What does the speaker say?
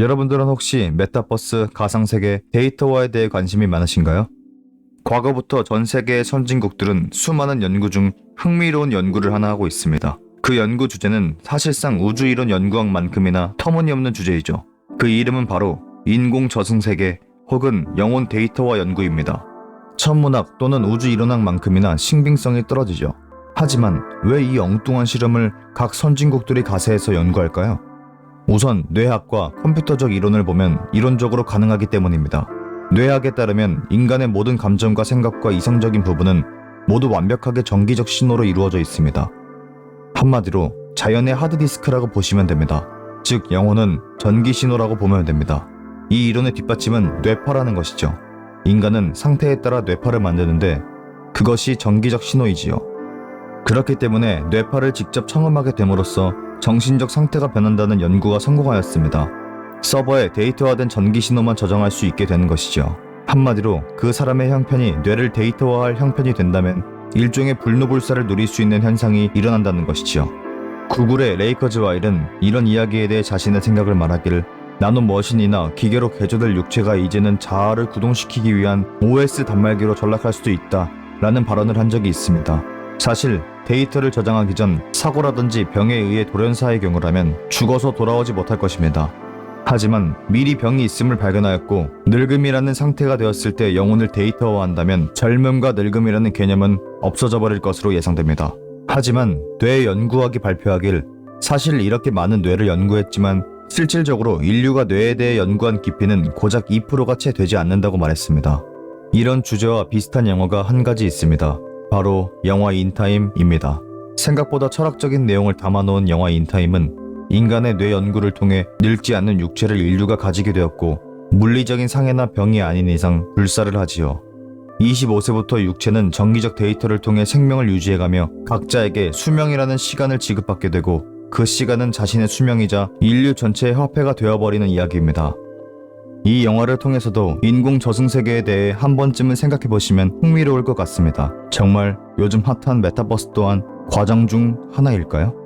여러분들은 혹시 메타버스, 가상세계, 데이터화에 대해 관심이 많으신가요? 과거부터 전 세계의 선진국들은 수많은 연구 중 흥미로운 연구를 하나 하고 있습니다. 그 연구 주제는 사실상 우주 이론 연구학만큼이나 터무니없는 주제이죠. 그 이름은 바로 인공 저승 세계 혹은 영혼 데이터화 연구입니다. 천문학 또는 우주 이론학만큼이나 신빙성이 떨어지죠. 하지만 왜 이 엉뚱한 실험을 각 선진국들이 가세해서 연구할까요? 우선 뇌학과 컴퓨터적 이론을 보면 이론적으로 가능하기 때문입니다. 뇌학에 따르면 인간의 모든 감정과 생각과 이성적인 부분은 모두 완벽하게 정기적 신호로 이루어져 있습니다. 한마디로 자연의 하드디스크라고 보시면 됩니다. 즉 영혼은 전기 신호라고 보면 됩니다. 이 이론의 뒷받침은 뇌파라는 것이죠. 인간은 상태에 따라 뇌파를 만드는데 그것이 정기적 신호이지요. 그렇기 때문에 뇌파를 직접 청음하게 됨으로써 정신적 상태가 변한다는 연구가 성공하였습니다. 서버에 데이터화된 전기 신호만 저장할 수 있게 되는 것이죠. 한마디로 그 사람의 형편이 뇌를 데이터화할 형편이 된다면 일종의 불노불사를 누릴 수 있는 현상이 일어난다는 것이지요. 구글의 레이커즈 와일은 이런 이야기에 대해 자신의 생각을 말하기를 나노 머신이나 기계로 개조될 육체가 이제는 자아를 구동시키기 위한 OS 단말기로 전락할 수도 있다 라는 발언을 한 적이 있습니다. 사실 데이터를 저장하기 전 사고라든지 병에 의해 돌연사의 경우라면 죽어서 돌아오지 못할 것입니다. 하지만 미리 병이 있음을 발견하였고 늙음이라는 상태가 되었을 때 영혼을 데이터화한다면 젊음과 늙음이라는 개념은 없어져 버릴 것으로 예상됩니다. 하지만 뇌 연구학이 발표하길 사실 이렇게 많은 뇌를 연구했지만 실질적으로 인류가 뇌에 대해 연구한 깊이는 고작 2%가 채 되지 않는다고 말했습니다. 이런 주제와 비슷한 영화가 한 가지 있습니다. 바로 영화 인타임입니다. 생각보다 철학적인 내용을 담아놓은 영화 인타임은 인간의 뇌 연구를 통해 늙지 않는 육체를 인류가 가지게 되었고 물리적인 상해나 병이 아닌 이상 불사를 하지요. 25세부터 육체는 정기적 데이터를 통해 생명을 유지해가며 각자에게 수명이라는 시간을 지급받게 되고 그 시간은 자신의 수명이자 인류 전체의 화폐가 되어버리는 이야기입니다. 이 영화를 통해서도 인공 저승 세계에 대해 한 번쯤은 생각해 보시면 흥미로울 것 같습니다. 정말 요즘 핫한 메타버스 또한 과정 중 하나일까요?